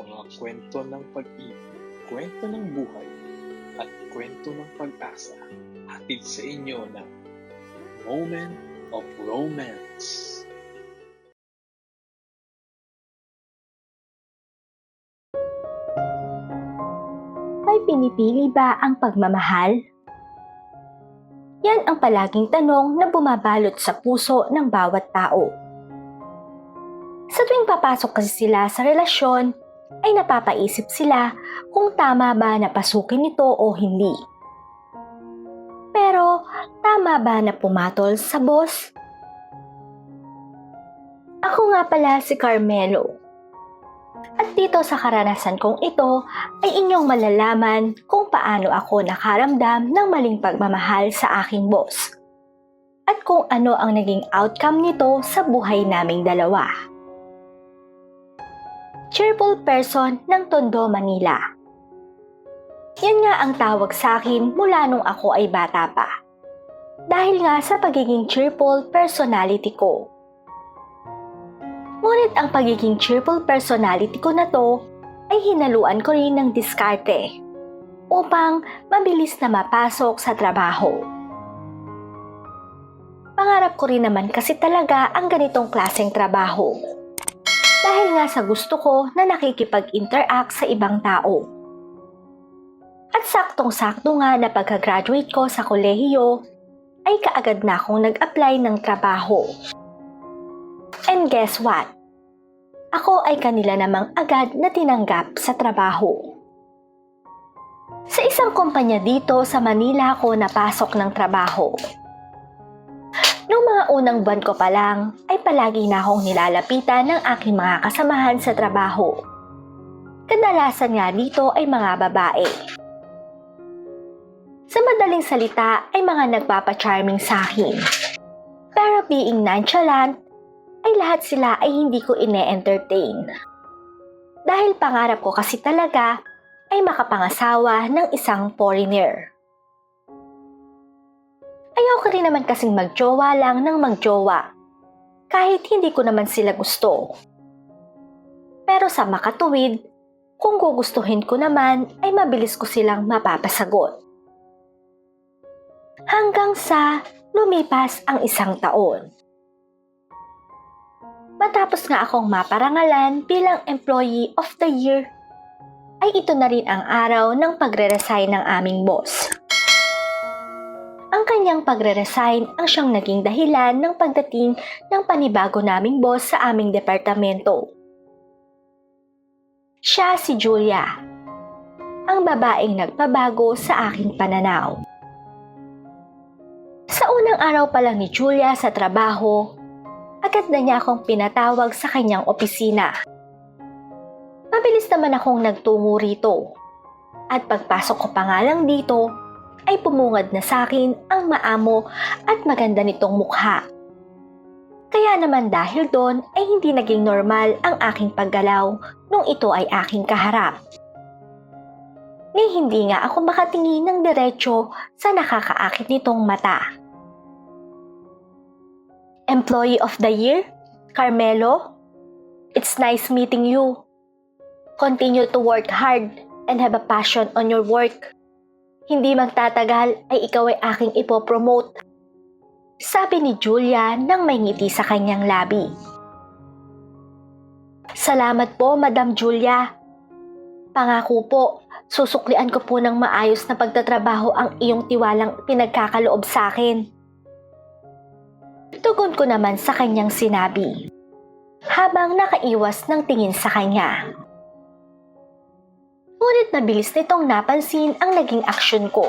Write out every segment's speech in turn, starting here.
mga kwento ng pag-ibig, kwento ng buhay, at kwento ng pag-asa hatid sa inyo ng Moment of Romance. May pinipili ba ang pagmamahal? Yan ang palaging tanong na bumabalot sa puso ng bawat tao. Sa tuwing papasok kasi sila sa relasyon, ay napapaisip sila kung tama ba na pasukin ito o hindi. Pero, tama ba na pumatol sa boss? Ako nga pala si Carmelo. At dito sa karanasan kong ito ay inyong malalaman kung paano ako nakaramdam ng maling pagmamahal sa aking boss. At kung ano ang naging outcome nito sa buhay naming dalawa. Cheerful person ng Tondo, Manila. Yan nga ang tawag sa akin mula nung ako ay bata pa. Dahil nga sa pagiging cheerful personality ko. Ngunit ang pagiging cheerful personality ko na to ay hinaluan ko rin ng diskarte upang mabilis na mapasok sa trabaho. Pangarap ko rin naman kasi talaga ang ganitong klaseng trabaho. Dahil nga sa gusto ko na nakikipag-interact sa ibang tao. At saktong-sakto nga na pagka-graduate ko sa kolehiyo, ay kaagad na akong nag-apply ng trabaho. And guess what? Ako ay kanila namang agad na tinanggap sa trabaho. Sa isang kumpanya dito sa Manila ako napasok ng trabaho. Noong mga unang buwan ko pa lang, ay palagi na akong nilalapitan ng aking mga kasamahan sa trabaho. Kadalasan nga dito ay mga babae. Sa madaling salita ay mga nagpapa-charming sa akin. Pero being nonchalant, ay lahat sila ay hindi ko ine-entertain. Dahil pangarap ko kasi talaga ay makapangasawa ng isang foreigner. Ayaw ko rin naman kasing magjowa lang ng magjowa, kahit hindi ko naman sila gusto. Pero sa makatuwid, kung gugustuhin ko naman ay mabilis ko silang mapapasagot. Hanggang sa lumipas ang isang taon. Matapos nga akong maparangalan bilang Employee of the Year, ay ito na rin ang araw ng pagre-resign ng aming boss. Ang kanyang pagre-resign ang siyang naging dahilan ng pagdating ng panibago naming boss sa aming departamento. Siya si Julia, ang babaeng nagpabago sa aking pananaw. Sa unang araw pa lang ni Julia sa trabaho, agad na niya akong pinatawag sa kanyang opisina. Mabilis naman akong nagtungo rito. At pagpasok ko pa nga lang dito, ay pumungad na sa akin ang maamo at maganda nitong mukha. Kaya naman dahil doon ay hindi naging normal ang aking paggalaw nung ito ay aking kaharap. Ni hindi nga ako makatingin ng diretsyo sa nakakaakit nitong mata. Employee of the Year, Carmelo. It's nice meeting you. Continue to work hard and have a passion on your work. Hindi magtatagal ay ikaw ay aking ipopromote. Sabi ni Julia nang may ngiti sa kanyang labi. Salamat po, Madam Julia. Pangako po, susuklian ko po ng maayos na pagtatrabaho ang iyong tiwalang pinagkakaloob sa akin. Tugon ko naman sa kanyang sinabi, habang nakaiwas ng tingin sa kanya. Ngunit mabilis nitong napansin ang naging aksyon ko.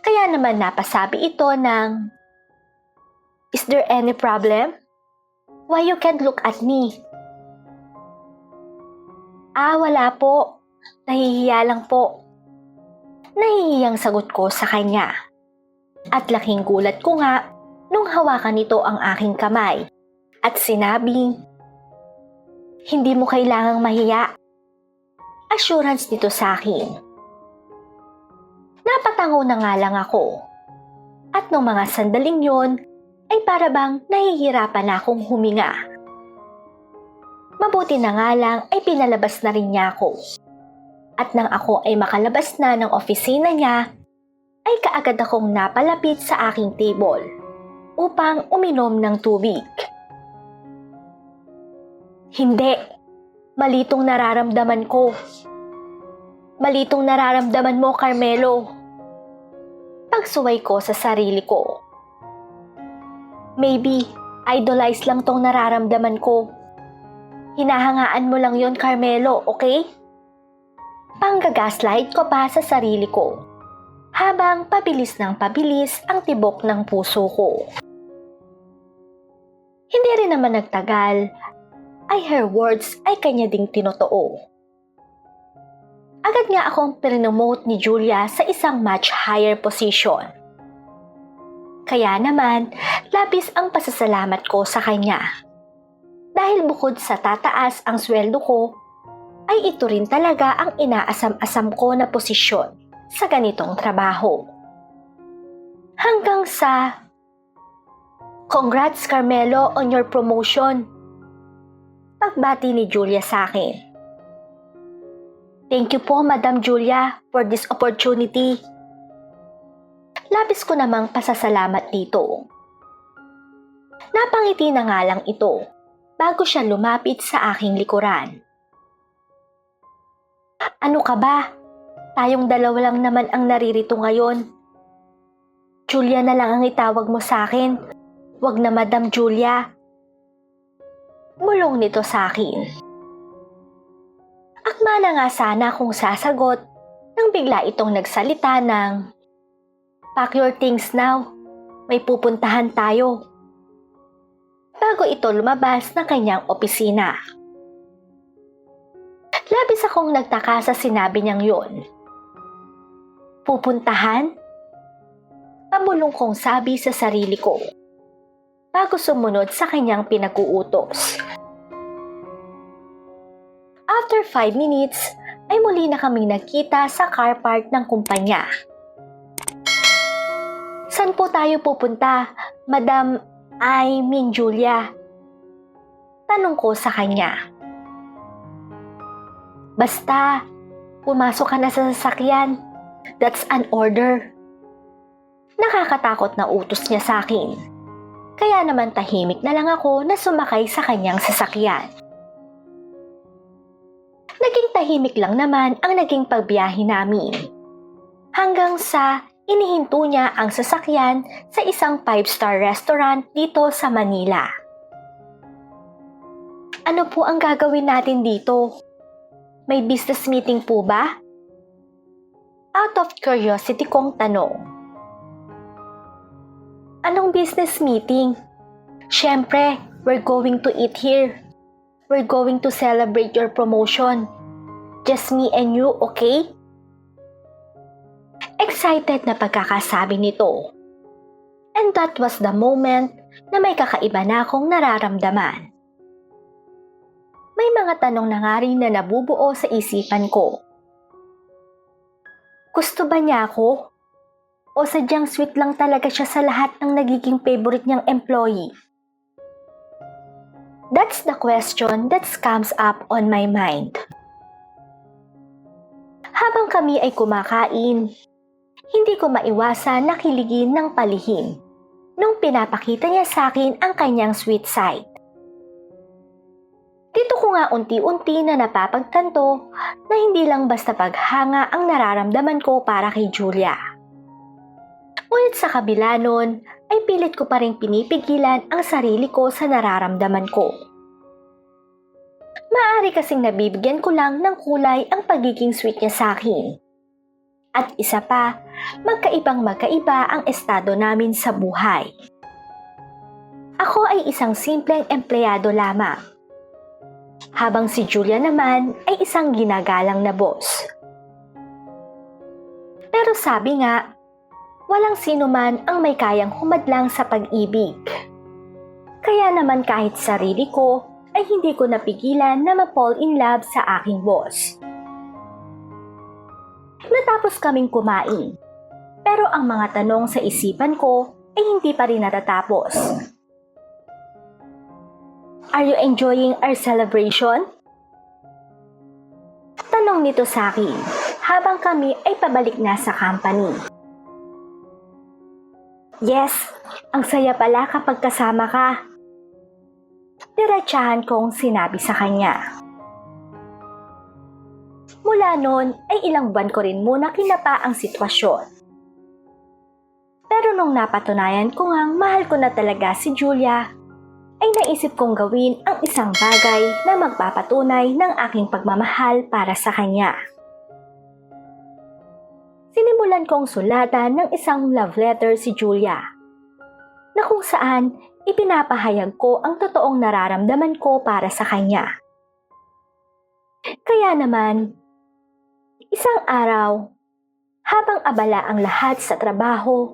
Kaya naman napasabi ito ng, Is there any problem? Why you can't look at me? Ah, wala po. Nahihiya lang po. Nahihiyang sagot ko sa kanya. At laking gulat ko nga nung hawakan nito ang aking kamay at sinabing, Hindi mo kailangang mahiya. Assurance nito sa akin. Napatango na nga lang ako. At nung mga sandaling yon, ay para bang nahihirapan na akong huminga. Mabuti na nga lang ay pinalabas na rin niya ako. At nang ako ay makalabas na ng opisina niya, ay kaagad akong napalapit sa aking table upang uminom ng tubig. Hindi. Malitong nararamdaman ko. Malitong nararamdaman mo, Carmelo. Pagsuway ko sa sarili ko. Maybe, idolize lang tong nararamdaman ko. Hinahangaan mo lang yon Carmelo, okay? Panggagaslight ko pa sa sarili ko. Habang pabilis ng pabilis ang tibok ng puso ko. Hindi rin naman nagtagal ay her words ay kanya ding tinotoo. Agad nga akong pinomote ni Julia sa isang much higher position. Kaya naman, labis ang pasasalamat ko sa kanya. Dahil bukod sa tataas ang sweldo ko, ay ito rin talaga ang inaasam-asam ko na posisyon sa ganitong trabaho. Hanggang sa, Congrats Carmelo on your promotion pagbati ni Julia sa akin. Thank you po, Madam Julia, for this opportunity. Labis ko namang pasasalamat dito. Napangiti na nga lang ito bago siya lumapit sa aking likuran. Ano ka ba? Tayong dalawa lang naman ang naririto ngayon. Julia na lang ang itawag mo sa akin. Huwag na Madam Julia. Mulong nito sa akin. Akma na nga sana kung sasagot nang bigla itong nagsalita ng Pack your things now. May pupuntahan tayo. Bago ito lumabas ng kanyang opisina. Labis akong nagtaka sa sinabi niyang yon. Pupuntahan? Pamulong kong sabi sa sarili ko bago sumunod sa kanyang pinag-uutos. After 5 minutes, ay muli na kaming nagkita sa car park ng kumpanya. San po tayo pupunta, Madam I mean Julia? Tanong ko sa kanya. Basta, pumasok ka na sa sasakyan. That's an order. Nakakatakot na utos niya sa akin. Kaya naman tahimik na lang ako na sumakay sa kanyang sasakyan. Naging tahimik lang naman ang naging pagbiyahe namin. Hanggang sa inihinto niya ang sasakyan sa isang five-star restaurant dito sa Manila. Ano po ang gagawin natin dito? May business meeting po ba? Out of curiosity kong tanong. Anong business meeting? Siyempre, we're going to eat here. We're going to celebrate your promotion. Just me and you, okay? Excited na pagkakasabi nito. And that was the moment na may kakaiba na akong nararamdaman. May mga tanong na nga rin na nabubuo sa isipan ko. Gusto ba niya ako? O sadyang sweet lang talaga siya sa lahat ng nagiging favorite niyang employee? That's the question that comes up on my mind. Habang kami ay kumakain, hindi ko maiwasan na kiligin ng palihim nung pinapakita niya sa akin ang kanyang sweet side. Dito ko nga unti-unti na napapagtanto na hindi lang basta paghanga ang nararamdaman ko para kay Julia. Ngunit sa kabila nun, ay pilit ko pa rin pinipigilan ang sarili ko sa nararamdaman ko. Maari kasing nabibigyan ko lang ng kulay ang pagiging sweet niya sa akin. At isa pa, magkaibang magkaiba ang estado namin sa buhay. Ako ay isang simpleng empleyado lamang. Habang si Julia naman ay isang ginagalang na boss. Pero sabi nga, walang sino man ang may kayang humadlang sa pag-ibig. Kaya naman kahit sarili ko ay hindi ko napigilan na ma-fall in love sa aking boss. Natapos kaming kumain, pero ang mga tanong sa isipan ko ay hindi pa rin natatapos. Are you enjoying our celebration? Tanong nito sa akin habang kami ay pabalik na sa company. Yes, ang saya pala kapag kasama ka. Diretsahan kong sinabi sa kanya. Mula noon ay ilang buwan ko rin muna kinapa ang sitwasyon. Pero nung napatunayan ko ngang mahal ko na talaga si Julia, ay naisip kong gawin ang isang bagay na magpapatunay ng aking pagmamahal para sa kanya. Sinimulan kong sulatan ng isang love letter si Julia, na kung saan ipinapahayag ko ang totoong nararamdaman ko para sa kanya. Kaya naman, isang araw, habang abala ang lahat sa trabaho,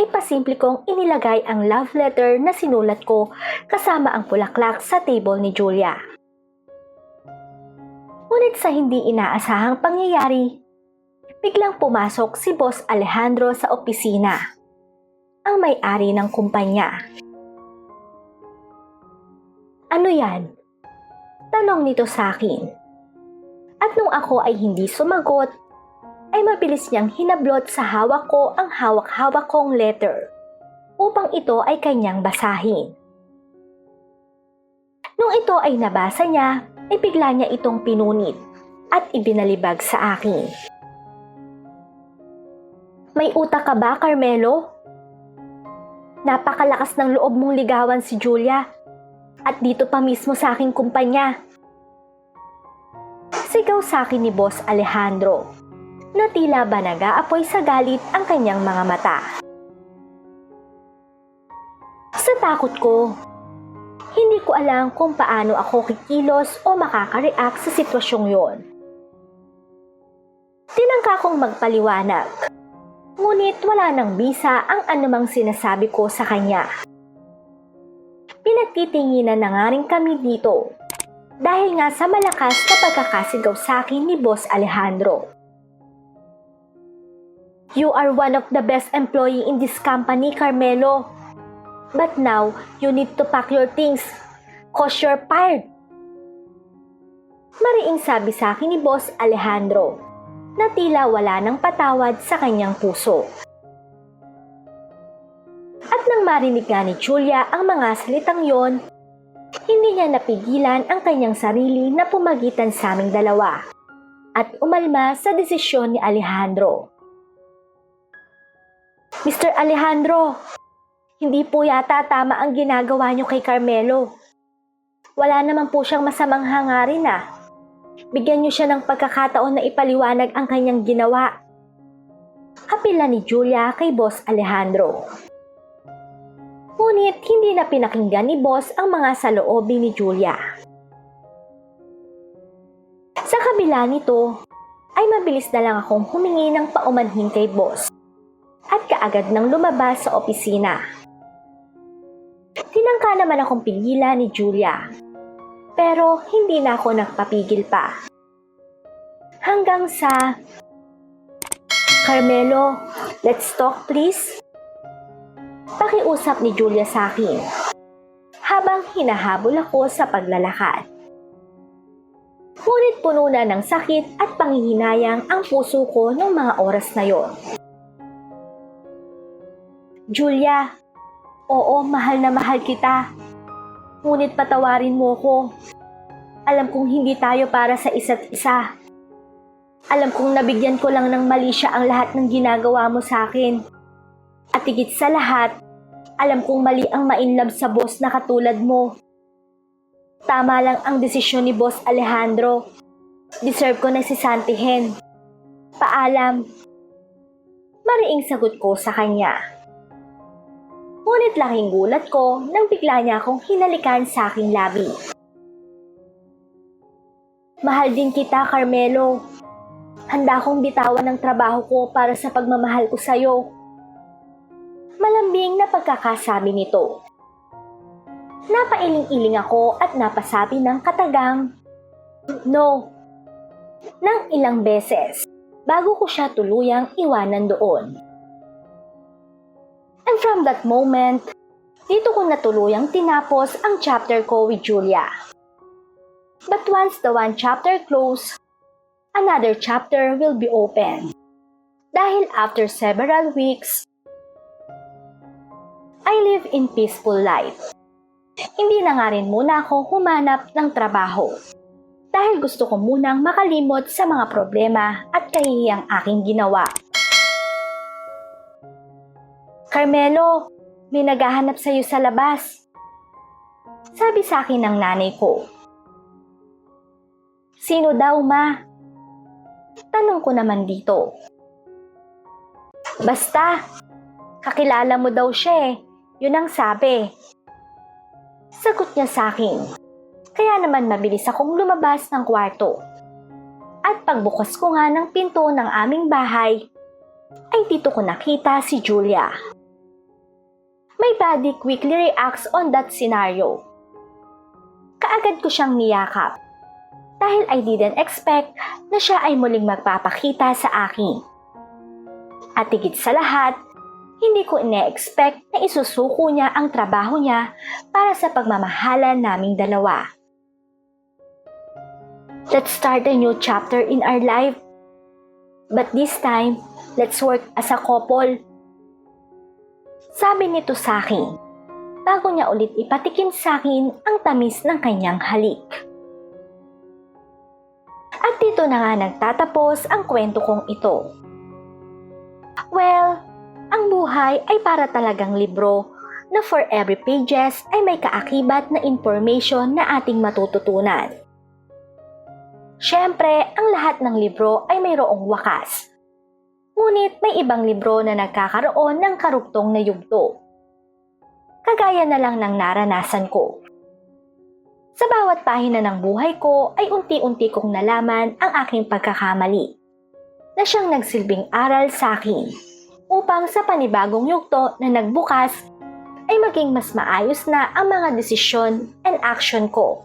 ay pasimple kong inilagay ang love letter na sinulat ko kasama ang bulaklak sa table ni Julia. Ngunit sa hindi inaasahang pangyayari, biglang pumasok si Boss Alejandro sa opisina, ang may-ari ng kumpanya. Ano yan? Tanong nito sa akin. At nung ako ay hindi sumagot, ay mabilis niyang hinablot sa hawak ko ang hawak-hawak kong letter upang ito ay kanyang basahin. Nung ito ay nabasa niya, ay bigla niya itong pinunit at ibinalibag sa akin. May utak ka ba, Carmelo? Napakalakas ng loob mong ligawan si Julia at dito pa mismo sa aking kumpanya. Sigaw sa akin ni Boss Alejandro na tila ba nag-aapoy sa galit ang kanyang mga mata. Sa takot ko, hindi ko alam kung paano ako kikilos o makakareact sa sitwasyong yon. Tinangka kong magpaliwanag, ngunit wala nang bisa ang anumang sinasabi ko sa kanya. Pinagtitinginan na nga rin kami dito dahil nga sa malakas na pagkakasigaw sa akin ni Boss Alejandro. You are one of the best employee in this company, Carmelo. But now, you need to pack your things, cause you're fired. Mariing sabi sa akin ni Boss Alejandro na tila wala ng patawad sa kanyang puso. At nang marinig nga ni Julia ang mga salitang yon, hindi niya napigilan ang kanyang sarili na pumagitan sa aming dalawa at umalma sa desisyon ni Alejandro. Mr. Alejandro, hindi po yata tama ang ginagawa niyo kay Carmelo. Wala naman po siyang masamang hangarin ah. Bigyan niyo siya ng pagkakataon na ipaliwanag ang kanyang ginawa. Kapila ni Julia kay Boss Alejandro. Ngunit hindi na pinakinggan ni Boss ang mga saloobin ni Julia. Sa kabila nito, ay mabilis na lang akong humingi ng paumanhin kay Boss at kaagad nang lumabas sa opisina. Tinangka naman akong pigilan ni Julia, pero hindi na ako nagpapigil pa. Hanggang sa, Carmelo, let's talk please. Pakiusap ni Julia sa akin, habang hinahabol ako sa paglalakad. Ngunit puno na ng sakit at panghihinayang ang puso ko noong mga oras na yon. Julia, oo, mahal na mahal kita. Ngunit patawarin mo ko. Alam kong hindi tayo para sa isa't isa. Alam kong nabigyan ko lang ng mali siya ang lahat ng ginagawa mo sa akin. At higit sa lahat, alam kong mali ang mainlove sa boss na katulad mo. Tama lang ang desisyon ni Boss Alejandro. Deserve ko na si Santihen. Paalam. Mariing sagot ko sa kanya. Ngunit laking gulat ko nang bigla niya akong hinalikan sa aking labi. Mahal din kita, Carmelo. Handa akong bitawan ng trabaho ko para sa pagmamahal ko sa'yo. Malambing na pagkakasabi nito. Napailing-iling ako at napasabi ng katagang, No. Nang ilang beses, bago ko siya tuluyang iwanan doon. And from that moment, dito ko natuluyang tinapos ang chapter ko with Julia. But once the one chapter close, another chapter will be open. Dahil after several weeks, I live in peaceful life. Hindi na nga rin muna ako humanap ng trabaho. Dahil gusto ko munang makalimot sa mga problema at kahihiyang aking ginawa. Carmelo, may naghahanap sa'yo sa labas. Sabi sa akin ng nanay ko. Sino daw, ma? Tanong ko naman dito. Basta, kakilala mo daw siya eh. Yun ang sabi. Sagot niya sa akin. Kaya naman mabilis akong lumabas ng kwarto. At pagbukas ko nga ng pinto ng aming bahay, ay dito ko nakita si Julia. My body quickly reacts on that scenario. Kaagad ko siyang niyakap dahil I didn't expect na siya ay muling magpapakita sa akin. At higit sa lahat, hindi ko ine-expect na isusuko niya ang trabaho niya para sa pagmamahalan naming dalawa. Let's start a new chapter in our life. But this time, let's work as a couple. Sabi nito sa akin, bago niya ulit ipatikim sa akin ang tamis ng kanyang halik. At dito na nga nagtatapos ang kwento kong ito. Well, ang buhay ay para talagang libro na for every pages ay may kaakibat na information na ating matututunan. Siyempre, ang lahat ng libro ay mayroong wakas. Ngunit may ibang libro na nagkakaroon ng karugtong na yugto. Kagaya na lang ng naranasan ko. Sa bawat pahina ng buhay ko ay unti-unti kong nalaman ang aking pagkakamali na siyang nagsilbing aral sa akin upang sa panibagong yugto na nagbukas ay maging mas maayos na ang mga desisyon and action ko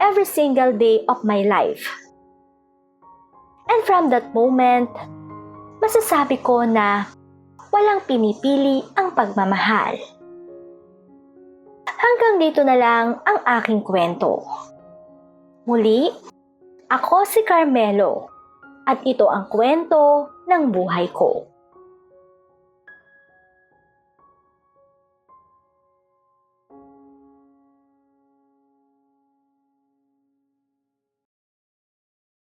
every single day of my life. And from that moment, masasabi ko na walang pinipili ang pagmamahal. Hanggang dito na lang ang aking kwento. Muli, ako si Carmelo at ito ang kwento ng buhay ko.